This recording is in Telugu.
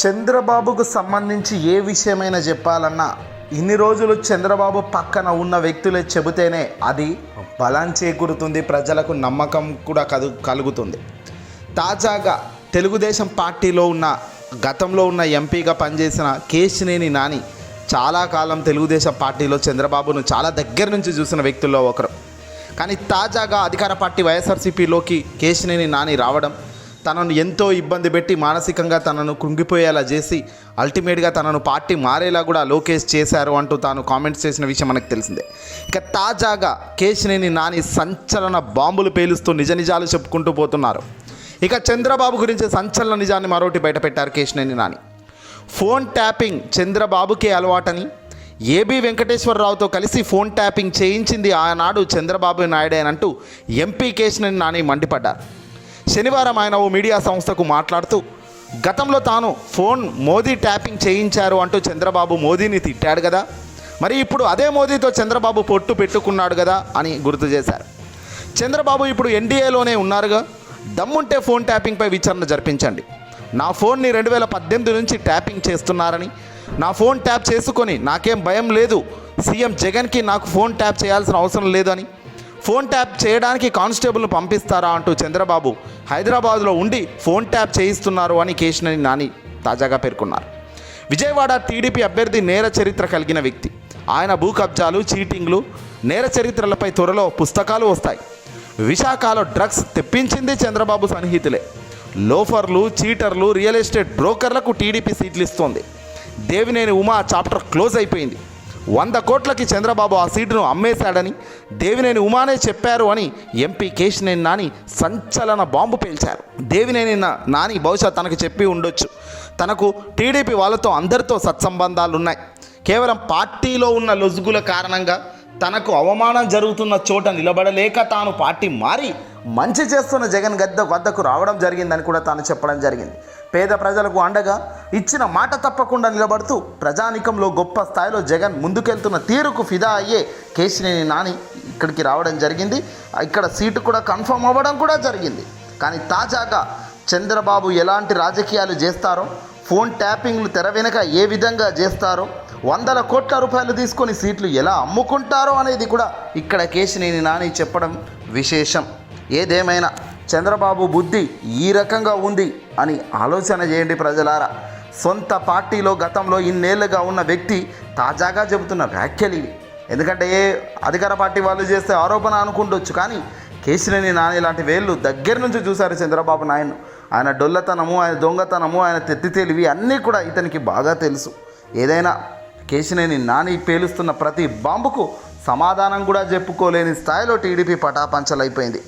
చంద్రబాబుకు సంబంధించి ఏ విషయమైనా చెప్పాలన్నా ఇన్ని రోజులు చంద్రబాబు పక్కన ఉన్న వ్యక్తులే చెబితేనే అది బలం చేకూరుతుంది ప్రజలకు నమ్మకం కూడా కదు కలుగుతుంది. తాజాగా తెలుగుదేశం పార్టీలో ఉన్న గతంలో ఉన్న ఎంపీగా పనిచేసిన కేశినేని నాని చాలా కాలం తెలుగుదేశం పార్టీలో చంద్రబాబును చాలా దగ్గర నుంచి చూసిన వ్యక్తుల్లో ఒకరు. కానీ తాజాగా అధికార పార్టీ వైఎస్ఆర్సీపీలోకి కేశినేని నాని రావడం తనను ఎంతో ఇబ్బంది పెట్టి మానసికంగా తనను కృంగిపోయేలా చేసి అల్టిమేట్గా తనను పార్టీ మారేలా కూడా లోకేష్ చేశారు అంటూ తాను కామెంట్స్ చేసిన విషయం మనకు తెలిసిందే. ఇక తాజాగా కేశినేని నాని సంచలన బాంబులు పేలుస్తూ నిజ నిజాలు చెప్పుకుంటూ పోతున్నారు. ఇక చంద్రబాబు గురించి సంచలన నిజాన్ని మరోటి బయటపెట్టారు కేశినేని నాని. ఫోన్ ట్యాపింగ్ చంద్రబాబుకే అలవాటని ఏబి వెంకటేశ్వరరావుతో కలిసి ఫోన్ ట్యాపింగ్ చేయించింది ఆనాడు చంద్రబాబు నాయుడేనంటూ ఎంపీ కేశినేని నాని మండిపడ్డారు. శనివారం ఆయన ఓ మీడియా సంస్థకు మాట్లాడుతూ గతంలో తాను ఫోన్ మోదీ ట్యాపింగ్ చేయించారు అంటూ చంద్రబాబు మోదీని తిట్టాడు కదా. మరి ఇప్పుడు అదే మోదీతో చంద్రబాబు పొట్టు పెట్టుకున్నాడు కదా అని గుర్తు చేశారు. చంద్రబాబు ఇప్పుడు ఎన్డీఏలోనే ఉన్నారుగా. దమ్ముంటే ఫోన్ ట్యాపింగ్పై విచారణ జరిపించండి. నా ఫోన్ని రెండు వేల పద్దెనిమిది నుంచి ట్యాపింగ్ చేస్తున్నారని. నా ఫోన్ ట్యాప్ చేసుకొని నాకేం భయం లేదు. సీఎం జగన్కి నాకు ఫోన్ ట్యాప్ చేయాల్సిన అవసరం లేదని. ఫోన్ ట్యాప్ చేయడానికి కానిస్టేబుల్ను పంపిస్తారా అంటూ చంద్రబాబు హైదరాబాద్లో ఉండి ఫోన్ ట్యాప్ చేయిస్తున్నారు అని కేశినేని నాని తాజాగా పేర్కొన్నారు. విజయవాడ టీడీపీ అభ్యర్థి నేర చరిత్ర కలిగిన వ్యక్తి. ఆయన భూ కబ్జాలు చీటింగ్లు నేర చరిత్రలపై త్వరలో పుస్తకాలు వస్తాయి. విశాఖలో డ్రగ్స్ తెప్పించింది చంద్రబాబు సన్నిహితులే. లోఫర్లు చీటర్లు రియల్ ఎస్టేట్ బ్రోకర్లకు టీడీపీ సీట్లు ఇస్తోంది. దేవినేని ఉమా చాప్టర్ క్లోజ్ అయిపోయింది. వంద కోట్లకి చంద్రబాబు ఆ సీటును అమ్మేశాడని దేవినేని ఉమానే చెప్పారు అని ఎంపీ కేశినేని నాని సంచలన బాంబు పేల్చారు. దేవినేని నా- నాని బహుశా తనకు చెప్పి ఉండొచ్చు. తనకు టీడీపీ వాళ్ళతో అందరితో సత్సంబంధాలు ఉన్నాయి కేవలం పార్టీలో ఉన్న లొజుగుల కారణంగా తనకు అవమానం జరుగుతున్న చోట నిలబడలేక తాను పార్టీ మారి మంచి చేస్తున్న జగన్ గద్ద వద్దకు రావడం జరిగిందని కూడా తాను చెప్పడం జరిగింది. పేద ప్రజలకు అండగా ఇచ్చిన మాట తప్పకుండా నిలబడుతూ ప్రజానికంలో గొప్ప స్థాయిలో జగన్ ముందుకెళ్తున్న తీరుకు ఫిదా అయ్యే కేశినేని నాని ఇక్కడికి రావడం జరిగింది. ఇక్కడ సీటు కూడా కన్ఫర్మ్ అవ్వడం కూడా జరిగింది. కానీ తాజాగా చంద్రబాబు ఎలాంటి రాజకీయాలు చేస్తారో ఫోన్ ట్యాపింగ్లు తెర వెనుక ఏ విధంగా చేస్తారో వందల కోట్ల రూపాయలు తీసుకొని సీట్లు ఎలా అమ్ముకుంటారో అనేది కూడా ఇక్కడ కేశినేని నాని చెప్పడం విశేషం. ఏదేమైనా చంద్రబాబు బుద్ధి ఈ రకంగా ఉంది అని ఆలోచన చేయండి ప్రజలారా. సొంత పార్టీలో గతంలో ఇన్నేళ్ళుగా ఉన్న వ్యక్తి తాజాగా చెబుతున్న వ్యాఖ్యలు ఇవి. ఎందుకంటే ఏ అధికార పార్టీ వాళ్ళు చేస్తే ఆరోపణ అనుకుంటొచ్చు కానీ కేశినేని నాని లాంటి వేళ్ళు దగ్గర నుంచి చూశారు చంద్రబాబు నాయుడు. ఆయన డొల్లతనము ఆయన దొంగతనము ఆయన తెత్తి తెలివి అన్నీ కూడా ఇతనికి బాగా తెలుసు. ఏదైనా కేశినేని నాని పేలుస్తున్న ప్రతి బాంబుకు సమాధానం కూడా చెప్పుకోలేని స్థాయిలో టీడీపీ పటాపంచలైపోయింది.